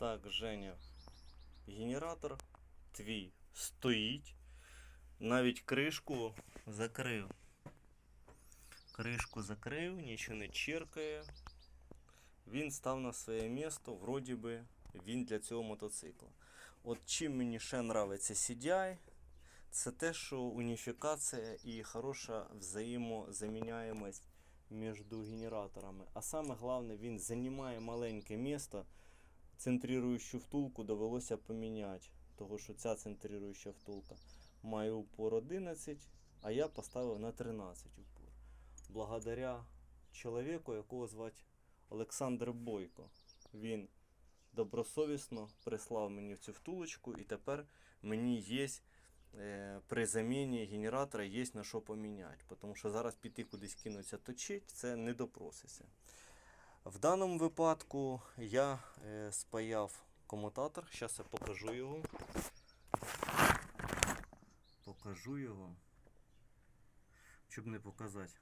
Так, Женя, генератор твій стоїть. Навіть кришку закрив. Кришку закрив, нічого не чиркає. Він став на своє місто, вроді би він для цього мотоцикла. От чим мені ще нравиться CDI, це те, що уніфікація і хороша взаємозаміняємость між генераторами. А саме головне, він займає маленьке місто. Центрируючу втулку довелося поміняти, тому що ця центрируюча втулка має упор 11, а я поставив на 13 упор. Благодаря чоловіку, якого звати Олександр Бойко. Він добросовісно прислав мені цю втулочку, і тепер мені є е, при заміні генератора є на що поміняти. Тому що зараз піти кудись кинуться точить, це не допросися. В даному випадку я е, спаяв комутатор. Зараз я покажу його. Покажу його. Щоб не показати.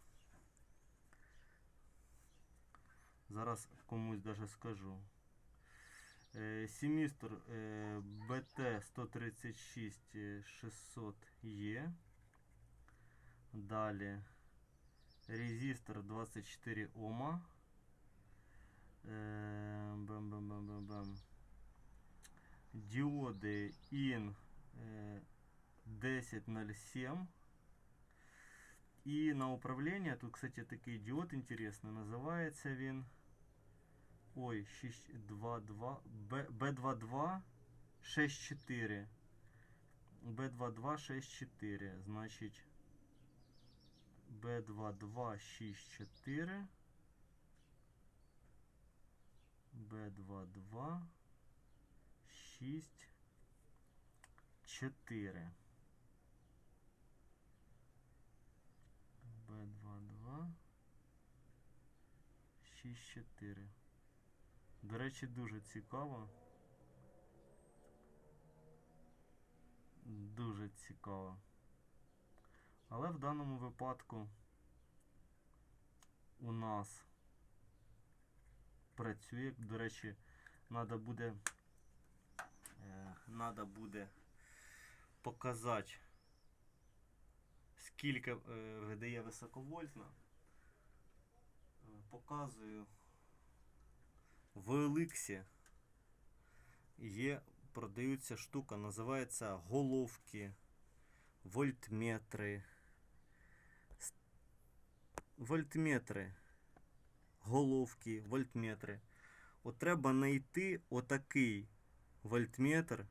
Зараз комусь даже скажу. Семістр BT 136 600 е Далі резистор 24 Ома. Е, Бам-бам-бам-бам-бам. Діоди IN е, 1007. І на управління, тут, кстати, такий діод інтересний, називається він. Ой, 622 Б- B22 64. B22 64. Значить. B22 64. B22 6 4. Б22 64. До речі, дуже цікаво. Дуже цікаво. Але в даному випадку у нас працює, до речі, треба буде е, надо буде показати скільки е, видає високовольтна. Е, Показую в Еликсі є, продаються штука, називається головки, вольтметри. Вольтметри. Головки, вольтметри. От треба знайти отакий вольтметр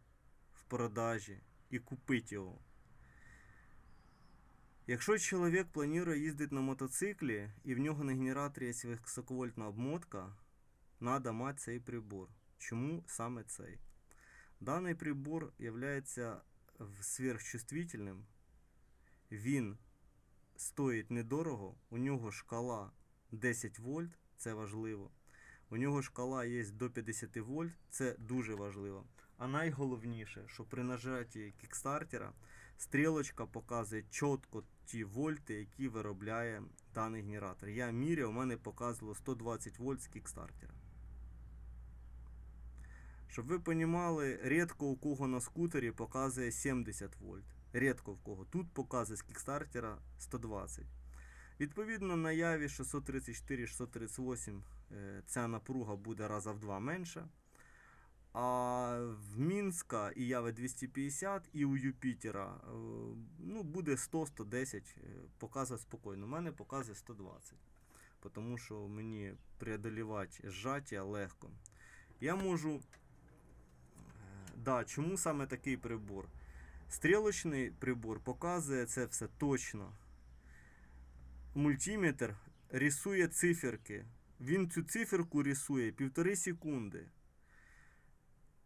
в продажі і купити його. Якщо чоловік планує їздити на мотоциклі і в нього на генераторі є високовольтна обмотка, треба мати цей прибор. Чому саме цей? Даний прибор є сверхчувствительним. Він стоїть недорого, у нього шкала 10 вольт, це важливо. У нього шкала є до 50 вольт, це дуже важливо. А найголовніше, що при нажатті кікстартера стрілочка показує чітко ті вольти, які виробляє даний генератор. Я міряв, у мене показувало 120 вольт з кікстартера. Щоб ви розуміли, рідко у кого на скутері показує 70 вольт. Рідко в кого. Тут показує з кікстартера 120. Відповідно, на яві 634-638 е, ця напруга буде раза в два менша. А в Мінська і Яви 250, і у Юпітера е, ну, буде 100-110, е, показує спокійно. У мене показує 120. Тому що мені преодолівати зжаття легко. Я можу. Да, чому саме такий прибор? Стрілочний прибор показує це все точно. Мультиметр рисує циферки. Він цю циферку рисує півтори секунди.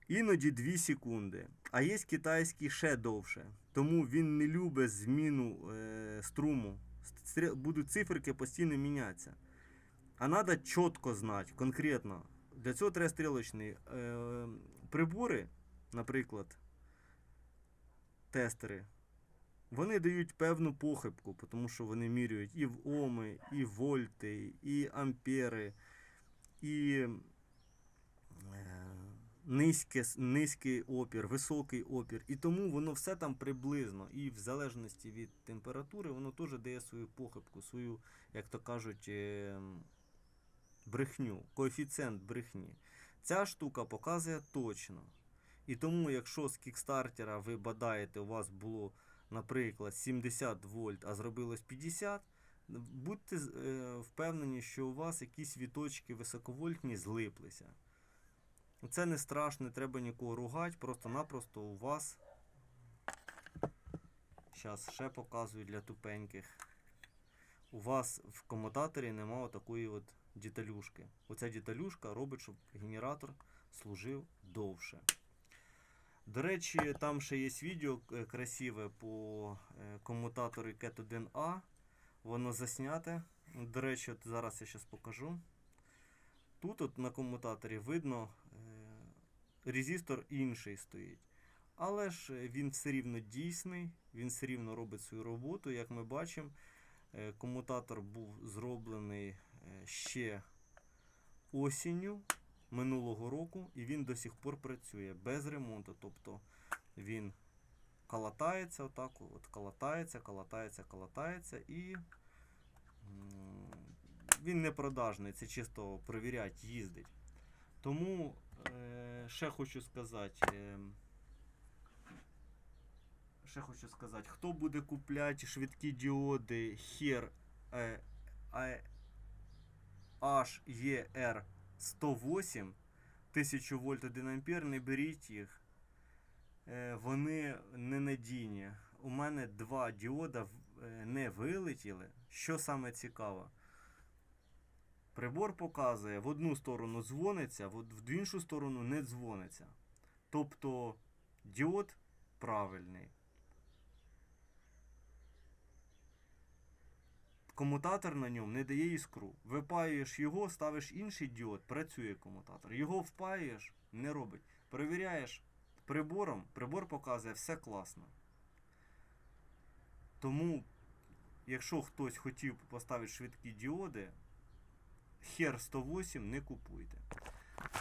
Іноді 2 секунди. А є китайський ще довше. Тому він не любить зміну е, струму. Будуть циферки постійно мінятися. А треба чітко знати, конкретно. Для цього треба стрілочний. Е, прибори, наприклад, тестери, вони дають певну похибку, тому що вони міряють і в оми, і вольти, і ампери, і е, низьке, низький опір, високий опір. І тому воно все там приблизно. І в залежності від температури, воно теж дає свою похибку, свою, як то кажуть, ем, брехню, коефіцієнт брехні. Ця штука показує точно. І тому, якщо з кікстартера ви бадаєте, у вас було, наприклад, 70 вольт, а зробилось 50, будьте е, впевнені, що у вас якісь віточки високовольтні злиплися. Це не страшно, не треба нікого ругати, просто-напросто у вас. Зараз ще показую для тупеньких. У вас в комутаторі немає такої от деталюшки. Оця деталюшка робить, щоб генератор служив довше. До речі, там ще є відео е, красиве по е, комутатору CAT 1A. Воно засняте. До речі, от зараз я зараз покажу. Тут от на комутаторі видно, е, резистор інший стоїть. Але ж він все рівно дійсний, він все рівно робить свою роботу. Як ми бачимо, комутатор був зроблений ще осінню минулого року, і він до сих пор працює без ремонту. Тобто він калатається отак, от калатається, калатається, калатається і він не продажний, це чисто перевірять, їздить. Тому е, ще хочу сказати. Е, ще хочу сказати, хто буде купляти швидкі діоди Хер е, е, HER 108 1000 вольт 1 ампер, не беріть їх. Е, вони ненадійні. У мене два діода е, не вилетіли. Що саме цікаво? Прибор показує, в одну сторону дзвониться, в в іншу сторону не дзвониться. Тобто діод правильний. Комутатор на ньому не дає іскру. Випаюєш його, ставиш інший діод, працює комутатор. Його впаюєш, не робить. Перевіряєш прибором, прибор показує все класно. Тому, якщо хтось хотів поставити швидкі діоди, Хер 108 не купуйте.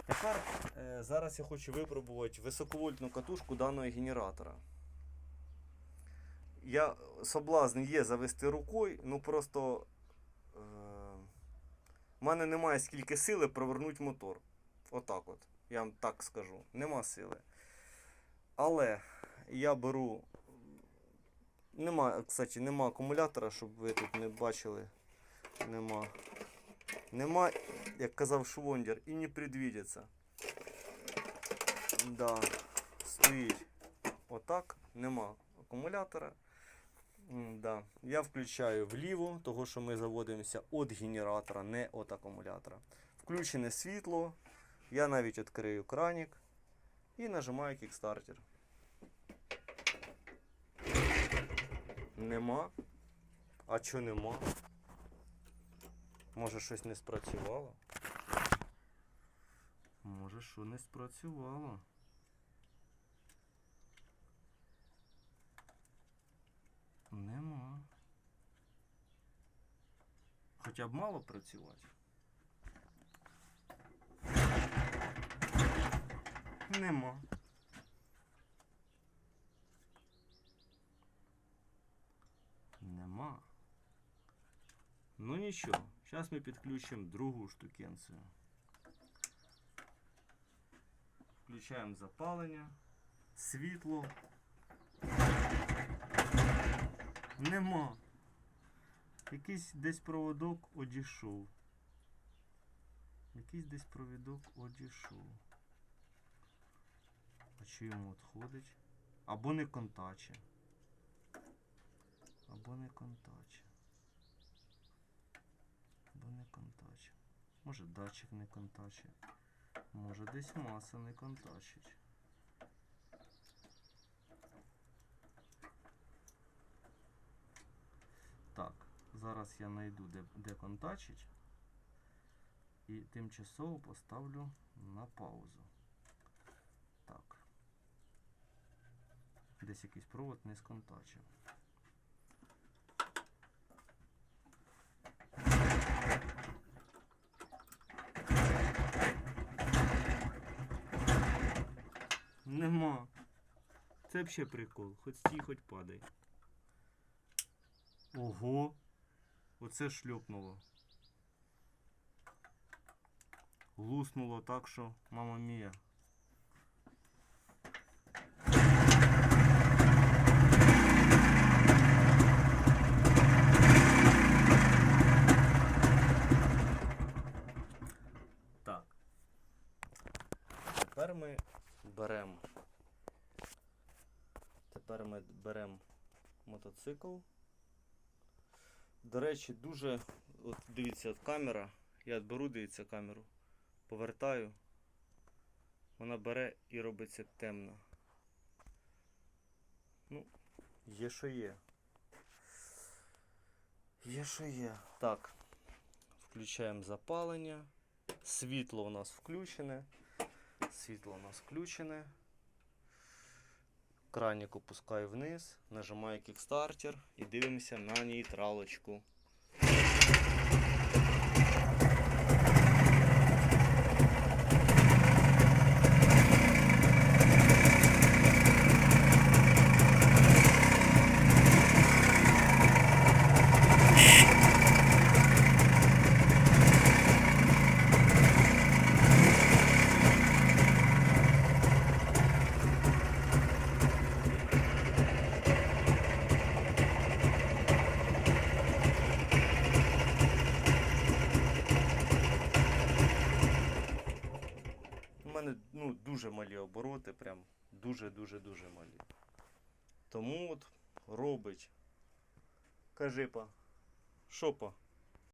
Тепер е, зараз я хочу випробувати високовольтну катушку даного генератора. Я соблазн є завести рукою, ну просто е, в мене немає скільки сили провернути мотор. Отак от. Я вам так скажу. Нема сили. Але я беру. Нема, кстати, нема акумулятора, щоб ви тут не бачили. Нема. Нема, як казав Швондер, і не предвідеться. Да, стоїть отак, нема акумулятора. Да. Я включаю вліво, того що ми заводимося від генератора, не від акумулятора. Включене світло. Я навіть відкрию кранік і нажимаю кікстартер. Нема. А чого нема? Може щось не спрацювало? Може, що не спрацювало. Нема. Хоча б мало працювати. Нема. Нема. Ну нічого, зараз ми підключимо другу штукенцію. Включаємо запалення, світло. Нема. Якийсь десь проводок одійшов. Якийсь десь провідок одійшов. А чи йому відходить? Або не контаче. Або не контаче. Або не контаче. Може датчик не контаче. Може десь маса не контачить. Так, зараз я знайду, де, де контачить. І тимчасово поставлю на паузу. Так. Десь якийсь провод не сконтачив. Нема. Це взагалі прикол. Хоч стій, хоч падай. Ого. Оце шльопнуло. Луснуло так, що мама мія. Так. Тепер ми беремо. Тепер ми беремо мотоцикл. До речі, дуже. От дивіться, от камера. Я беру, дивіться камеру. Повертаю. Вона бере і робиться темно. Ну, є що є. Є що є. Так. Включаємо запалення. Світло у нас включене. Світло у нас включене. Кранік опускаю вниз, нажимаю кікстартер і дивимося на нейтралочку. У мене ну, дуже малі обороти, прям дуже-дуже-дуже малі. Тому от робить. Кажи па. Що па?